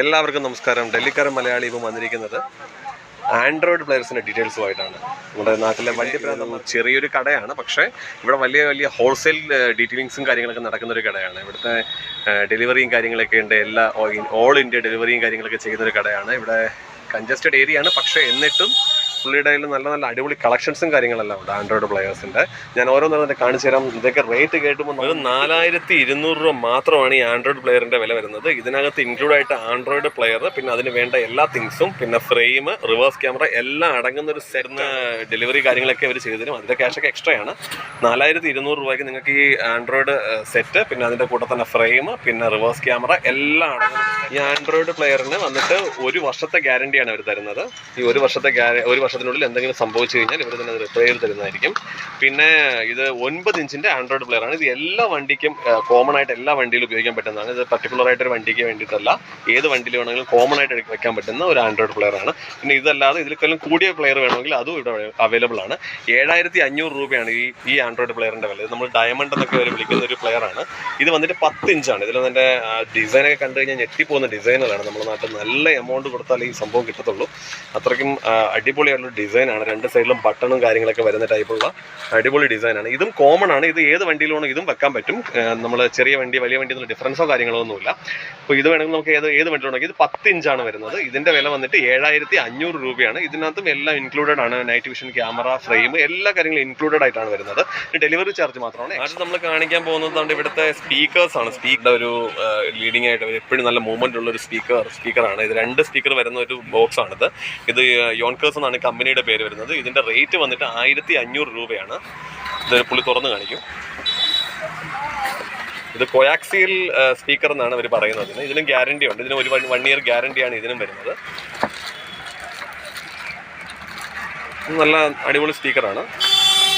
എല്ലാവർക്കും നമസ്കാരം. ഡൽഹിക്കാരൻ മലയാളി ഇപ്പം വന്നിരിക്കുന്നത് ആൻഡ്രോയിഡ് പ്ലെയേഴ്സിന്റെ ഡീറ്റെയിൽസുമായിട്ടാണ് നമ്മുടെ നാട്ടിലെ വലിയ ചെറിയൊരു കടയാണ്. പക്ഷേ ഇവിടെ വലിയ വലിയ ഹോൾസെയിൽ ഡീറ്റെയിലിങ്സും കാര്യങ്ങളൊക്കെ നടക്കുന്ന ഒരു കടയാണ്. ഇവിടുത്തെ ഡെലിവറിയും കാര്യങ്ങളൊക്കെ ഉണ്ട്. എല്ലാ ഓൾ ഇന്ത്യ ഡെലിവറിയും കാര്യങ്ങളൊക്കെ ചെയ്യുന്ന ഒരു കടയാണ്. ഇവിടെ കൺജസ്റ്റഡ് ഏരിയ ആണ് പക്ഷേ എന്നിട്ടും പുള്ളിയുടെ കയ്യിൽ നല്ല നല്ല അടിപൊളി കളക്ഷൻസും കാര്യങ്ങളെല്ലാം ഉണ്ട് ആൻഡ്രോയിഡ് പ്ലെയേഴ്സിന്റെ ഞാൻ ഓരോന്നും കാണിച്ചു തരാം. ഇതൊക്കെ റേറ്റ് കേട്ടുമ്പോൾ ഒരു നാലായിരത്തി ഇരുന്നൂറ് രൂപ മാത്രമാണ് ഈ ആൻഡ്രോയിഡ് പ്ലെയറിന്റെ വില വരുന്നത്. ഇതിനകത്ത് ഇൻക്ലൂഡ് ആയിട്ട് ആൻഡ്രോയിഡ് പ്ലെയർ പിന്നെ അതിന് വേണ്ട എല്ലാ തിങ്സും പിന്നെ ഫ്രെയിം റിവേഴ്സ് ക്യാമറ എല്ലാം അടങ്ങുന്ന ഒരു സെറ്റ് ഡെലിവറി കാര്യങ്ങളൊക്കെ അവർ ചെയ്തു തരും. അതിന്റെ ക്യാഷൊക്കെ എക്സ്ട്രാ ആണ്. നാലായിരത്തി ഇരുന്നൂറ് രൂപയ്ക്ക് നിങ്ങൾക്ക് ഈ ആൻഡ്രോയിഡ് സെറ്റ് പിന്നെ അതിന്റെ കൂടെ തന്നെ ഫ്രെയിം പിന്നെ റിവേഴ്സ് ക്യാമറ എല്ലാം അടങ്ങുന്ന ഈ ആൻഡ്രോയിഡ് പ്ലെയറിന് വന്നിട്ട് ഒരു വർഷത്തെ ഗ്യാരണ്ടിയാണ് അവർ തരുന്നത്. ഈ ഒരു വർഷത്തെ ഗ്യാര ഒരു വർഷത്തിനുള്ളിൽ എന്തെങ്കിലും സംഭവിച്ചു കഴിഞ്ഞാൽ ഇവർ തന്നെ റിപ്പയർ തരുന്നതായിരിക്കും. പിന്നെ ഇത് ഒൻപത് ഇഞ്ചിന്റെ ആൻഡ്രോയിഡ് പ്ലെയർ ആണ്. ഇത് എല്ലാ വണ്ടിക്കും കോമൺ ആയിട്ട് എല്ലാ വണ്ടിയിലും ഉപയോഗിക്കാൻ പറ്റുന്നതാണ്. ഇത് പർട്ടിക്കുലർ ആയിട്ട് ഒരു വണ്ടിക്ക് വേണ്ടിയിട്ടല്ല. ഏത് വണ്ടിയിൽ വേണമെങ്കിലും കോമൺ ആയിട്ട് വെക്കാൻ പറ്റുന്ന ഒരു ആൻഡ്രോയിഡ് പ്ലെയർ ആണ്. പിന്നെ ഇതല്ലാതെ ഇതിലേക്കെല്ലാം കൂടിയ പ്ലെയർ വേണമെങ്കിൽ അതും ഇവിടെ അവൈലബിൾ ആണ്. ഏഴായിരത്തി അഞ്ഞൂറ് രൂപയാണ് ഈ ഈ ആൻഡ്രോയിഡ് പ്ലെയറിന്റെ വില. നമ്മൾ ഡയമണ്ട് എന്നൊക്കെ അവർ വിളിക്കുന്ന ഒരു പ്ലെയർ ആണ്. ഇത് വന്നിട്ട് പത്ത് ഇഞ്ചാണ്. ഇതിൽ ഡിസൈൻ ഡിസൈനൊക്കെ കണ്ടു കഴിഞ്ഞാൽ ഞെട്ടിപ്പോകുന്ന ഡിസൈനുകളാണ് നമ്മുടെ നാട്ടിൽ നല്ല എമൗണ്ട് കൊടുത്താൽ ഈ സംഭവം കിട്ടത്തുള്ളൂ. അത്രയ്ക്കും ആ, അടിപൊളിയായിട്ടുള്ള ഡിസൈനാണ് രണ്ട് സൈഡിലും ബട്ടണും കാര്യങ്ങളൊക്കെ വരുന്ന ടൈപ്പുള്ള അടിപൊളി ഡിസൈനാണ് ഇതും കോമൺ ആണ്. ഇത് ഏത് വണ്ടിയിലാണ് ഇതും വെക്കാൻ പറ്റും. നമ്മൾ ചെറിയ വണ്ടി വലിയ വണ്ടി എന്നുള്ള ഡിഫറൻസോ കാര്യങ്ങളോ ഒന്നുമില്ല അപ്പോൾ ഇത് വേണമെങ്കിൽ നമുക്ക് ഏത് ഏത് വണ്ടിയിലുണ്ടെങ്കിൽ ഇത് പത്ത് ഇഞ്ചാണ് വരുന്നത്. ഇതിന്റെ വില വന്നിട്ട് ഏഴായിരത്തി അഞ്ഞൂറ് രൂപയാണ്. ഇതിനകത്തും എല്ലാം ഇൻക്ലൂഡഡ് ആണ്. നൈറ്റ് വിഷൻ ക്യാമറ ഫ്രെയിം എല്ലാ കാര്യങ്ങളും ഇൻക്ലൂഡഡ് ആയിട്ടാണ് വരുന്നത്. ഡെലിവറി ചാർജ് മാത്രമാണ്. ആദ്യം നമ്മൾ കാണിക്കാൻ പോകുന്നത് നമ്മുടെ ഇവിടുത്തെ സ്പീക്കേഴ്സ് ആണ്. സ്പീക്കറുടെ ഒരു ലീഡിംഗ് ആയിട്ട് എപ്പോഴും നല്ല മൂവ്മെന്റ് ഉള്ള ഒരു സ്പീക്കർ സ്പീക്കറാണ് ഇത് രണ്ട് സ്പീക്കർ വരുന്ന ഒരു ബോക്സ് ആണിത്. ഇത് യോൺകേഴ്സ് കമ്പനിയുടെ പേര് വരുന്നത്. ഇതിന്റെ റേറ്റ് വന്നിട്ട് ആയിരത്തി അഞ്ഞൂറ് രൂപയാണ്. ഇത് പുള്ളി തുറന്ന് കാണിക്കും. ഇത് കൊയാക്സിയൽ സ്പീക്കർ എന്നാണ് അവർ പറയുന്നത്. ഇതിന് ഗ്യാരണ്ടി ഉണ്ട്. ഇതിന് ഒരു വൺ ഇയർ ഗ്യാരണ്ടിയാണ് ഇതിനും വരുന്നത്. നല്ല അടിപൊളി സ്പീക്കറാണ്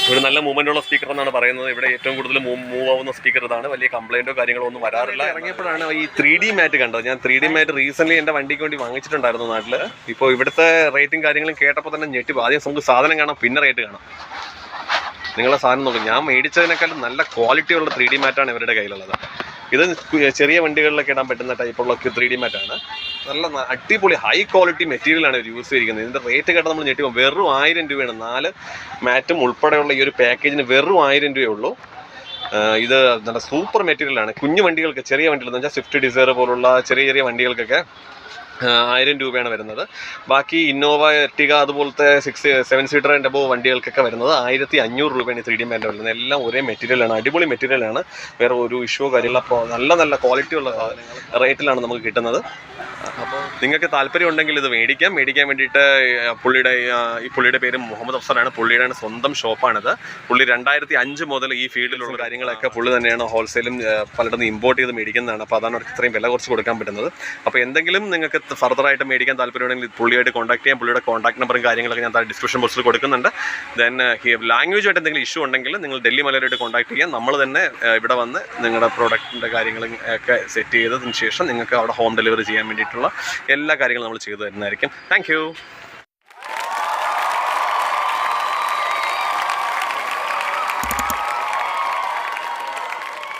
ഇവിടെ നല്ല മൂവ്മെന്റ് ഉള്ള സ്പീക്കർ എന്നാണ് പറയുന്നത്. ഇവിടെ ഏറ്റവും കൂടുതൽ മൂവ് ആവുന്ന സ്പീക്കർ ഇതാണ്. വലിയ കംപ്ലൈന്റോ കാര്യങ്ങളോ ഒന്നും വരാറില്ല ഇറങ്ങിയപ്പോഴാണ് ഈ ത്രീ ഡി മാറ്റ് കണ്ടത്. ഞാൻ ത്രീ ഡി മാറ്റ് റീസെന്റ് എന്റെ വണ്ടിക്ക് വേണ്ടി വാങ്ങിച്ചിട്ടുണ്ടായിരുന്നു നാട്ടിൽ. ഇപ്പോൾ ഇവിടുത്തെ റേറ്റും കാര്യങ്ങളും കേട്ടപ്പോൾ തന്നെ ഞെട്ടി ആദ്യം നമുക്ക് സാധനം കാണാം പിന്നെ റേറ്റ് കാണാം. നിങ്ങളെ സാധനം നോക്കും. ഞാൻ മേടിച്ചതിനേക്കാളും നല്ല ക്വാളിറ്റി ഉള്ള ത്രീ ഡി മാറ്റാണ് ഇവരുടെ കയ്യിലുള്ളത്. ഇത് ചെറിയ വണ്ടികളിലൊക്കെ ഇടാൻ പറ്റുന്ന ടൈപ്പുള്ള ത്രീ ഡി മാറ്റാണ് നല്ല അടിപൊളി ഹൈ ക്വാളിറ്റി മെറ്റീരിയലാണ് ഇവർ യൂസ് ചെയ്തിരിക്കുന്നത്. ഇതിന്റെ റേറ്റ് കേട്ടാൽ നമ്മൾ ഞെട്ടി പോകും. വെറും ആയിരം രൂപയാണ്. നാല് മാറ്റും ഉൾപ്പെടെയുള്ള ഈ ഒരു പാക്കേജിന് വെറും ആയിരം രൂപയേ ഉള്ളൂ. ഇത് നല്ല സൂപ്പർ മെറ്റീരിയലാണ് കുഞ്ഞു വണ്ടികൾക്ക് ചെറിയ വണ്ടികൾ എന്ന് വെച്ചാൽ സ്വിഫ്റ്റ് ഡിസയർ പോലുള്ള ചെറിയ ചെറിയ വണ്ടികൾക്കൊക്കെ ആയിരം രൂപയാണ് വരുന്നത്. ബാക്കി ഇന്നോവ എർട്ടിക അതുപോലത്തെ six seven seater and above വണ്ടികൾക്കൊക്കെ വരുന്നത് ആയിരത്തി അഞ്ഞൂറ് രൂപയാണ് ത്രീ ഡി മാന്റെ വരുന്നത്. എല്ലാം ഒരേ മെറ്റീരിയലാണ് അടിപൊളി മെറ്റീരിയലാണ് വേറെ ഒരു ഇഷ്യൂ കാര്യമുള്ള നല്ല നല്ല ക്വാളിറ്റി ഉള്ള റേറ്റിലാണ് നമുക്ക് കിട്ടുന്നത്. നിങ്ങൾക്ക് താല്പര്യം ഉണ്ടെങ്കിൽ ഇത് മേടിക്കാം. മേടിക്കാൻ വേണ്ടിയിട്ട് പുള്ളിയുടെ ഈ പുള്ളിയുടെ പേര് മുഹമ്മദ് അഫ്സറാണ് പുള്ളിയുടെ സ്വന്തം ഷോപ്പാണിത്. പുള്ളി രണ്ടായിരത്തി അഞ്ച് മുതൽ ഈ ഫീൽഡിലുള്ള കാര്യങ്ങളൊക്കെ പുള്ളി തന്നെയാണ് ഹോൾസെയിലും പലയിടത്തും ഇമ്പോർട്ട് ചെയ്ത് മേടിക്കുന്നതാണ്. അപ്പോൾ അതാണ് അവർക്ക് ഇത്രയും വില കുറച്ച് കൊടുക്കാൻ പറ്റുന്നത്. അപ്പോൾ എന്തെങ്കിലും നിങ്ങൾക്ക് ഫർദറായിട്ട് മേടിക്കാൻ താല്പര്യമുണ്ടെങ്കിൽ പുള്ളിയായിട്ട് കോൺടാക്ട് ചെയ്യാം. പുള്ളിയുടെ കോൺടാക്ട് നമ്പറും കാര്യങ്ങളൊക്കെ ഞാൻ ഡിസ്ക്രിപ്ഷൻ ബോക്സിൽ കൊടുക്കുന്നുണ്ട്. ദെൻ ലാംഗ്വേജ് ആയിട്ട് എന്തെങ്കിലും ഇഷ്യൂ ഉണ്ടെങ്കിൽ നിങ്ങൾ ഡൽഹി മലയാളമായിട്ട് കോൺടാക്ട് ചെയ്യാം. നമ്മൾ തന്നെ ഇവിടെ വന്ന് നിങ്ങളുടെ പ്രോഡക്റ്റിന്റെ കാര്യങ്ങളും ഒക്കെ സെറ്റ് ചെയ്തതിന് ശേഷം നിങ്ങൾക്ക് അവിടെ ഹോം ഡെലിവറി ചെയ്യാൻ വേണ്ടിയിട്ടുള്ള എല്ലാ കാര്യങ്ങളും നമ്മൾ ചെയ്തു തരുന്നതായിരിക്കും. താങ്ക്